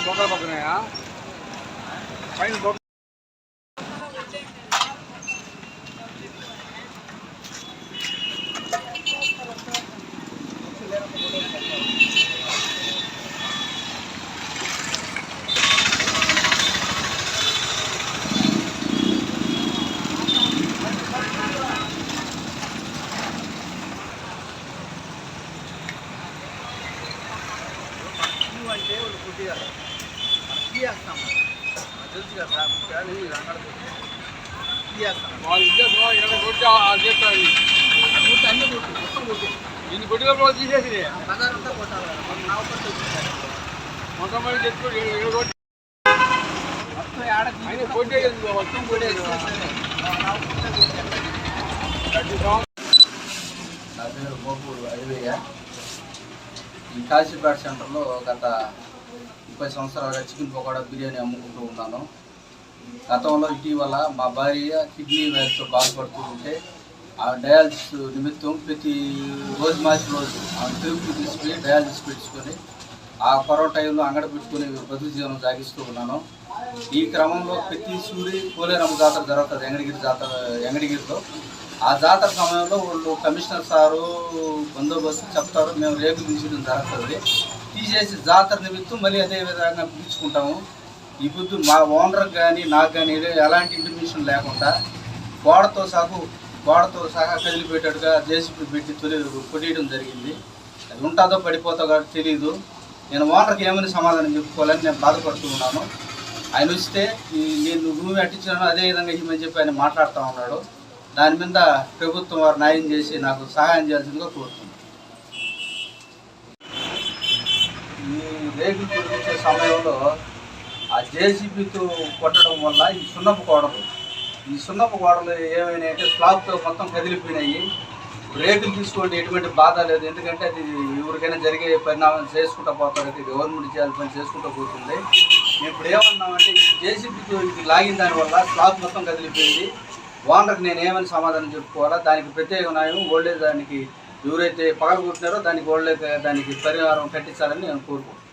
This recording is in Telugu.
자기는 먹어봐 그래야 자기는 먹 Gracias. తీయేస్తాం తెలుసు కదా కానీ వాళ్ళు ఇరవై చేస్తారు అన్ని కొట్టు మొత్తం కొట్టు ఇన్ని కొట్టిన వాళ్ళు తీసేసి బజార్ అంతా కొట్టాలి నా ఒక్కటి మొట్టమొదటి చెట్టు ఏడు కొట్టి మొత్తం కొట్టేది మొత్తం కొట్టేది నా పేరు మోపూరు అడివయ్య. ఈ కాశీపేట సెంటర్లో గత ముప్పై సంవత్సరాలుగా చికెన్ పకోడా బిర్యానీ అమ్ముకుంటూ ఉన్నాను. గతంలో ఇటీవల మా భార్య కిడ్నీ వ్యాధితో బాధపడుతూ ఉంటే ఆ డయాలసిస్ నిమిత్తం ప్రతి రోజు మార్చి రోజు ఆ తిరుపతి తీసుకుని డయాలసిస్ పెట్టుకొని ఆ కరోనా టైంలో అంగడ పెట్టుకుని బతుకు జీవనం సాగిస్తూ ఉన్నాను. ఈ క్రమంలో ప్రతి సూరి పోలేరమ్మ జాతర జరుగుతుంది ఎంగడిగిరి జాతర ఎంగడిగిరిలో. ఆ జాతర సమయంలో వాళ్ళు కమిషనర్ సారు బందోబస్తు చెప్తారు మేము రేపు తీసేయడం జరుగుతుంది. తీసేసి జాతర నిమిత్తం మళ్ళీ అదే విధంగా పిలుచుకుంటాము. ఈ పొద్దు మా ఓనర్కి కానీ నాకు కానీ ఎలాంటి ఇంటిమేషన్ లేకుండా గోడతో సాగు గోడతో సహా కదిలిపెట్టేట్టుగా జేసీపీ పెట్టి తొలి కొట్టేయడం జరిగింది. అది ఉంటుందో పడిపోతా కాబట్టి తెలియదు నేను ఓనర్కి ఏమని సమాధానం చెప్పుకోవాలని నేను బాధపడుతూ ఉన్నాను. ఆయన వస్తే నేను రూమ్ అట్టించాను అదే విధంగా ఇవ్వమని చెప్పి ఆయన మాట్లాడుతూ ఉన్నాడు. దాని మీద ప్రభుత్వం వారు న్యాయం చేసి నాకు సహాయం చేయాల్సిందిగా కోరుతున్నాను. ఈ రేకులు కురిపించే సమయంలో ఆ జేసీబీతో కొట్టడం వల్ల ఈ సున్నపు గోడలు ఈ సున్నపు గోడలు ఏమైనా అంటే స్లాబ్తో మొత్తం కదిలిపోయినాయి. రేకులు తీసుకోండి ఎటువంటి బాధ లేదు. ఎందుకంటే అది ఎవరికైనా జరిగే పరిణామం చేసుకుంటూ పోతారు. అది గవర్నమెంట్ చేయాలి పని చేసుకుంటూ పోతుంది. ఇప్పుడు ఏమన్నామంటే జేసీబీతో ఇది లాగిన దానివల్ల స్లాబ్ మొత్తం కదిలిపోయింది. ఓనర్కి నేను ఏమని సమాధానం చెప్పుకోవాలా? దానికి ప్రత్యేక న్యాయం ఓల్డేజ్ దానికి ఎవరైతే పగలగొట్టినారో దానికి ఓల్డేజ్ దానికి పరిహారం కట్టించాలని నేను కోరుకుంటున్నాను.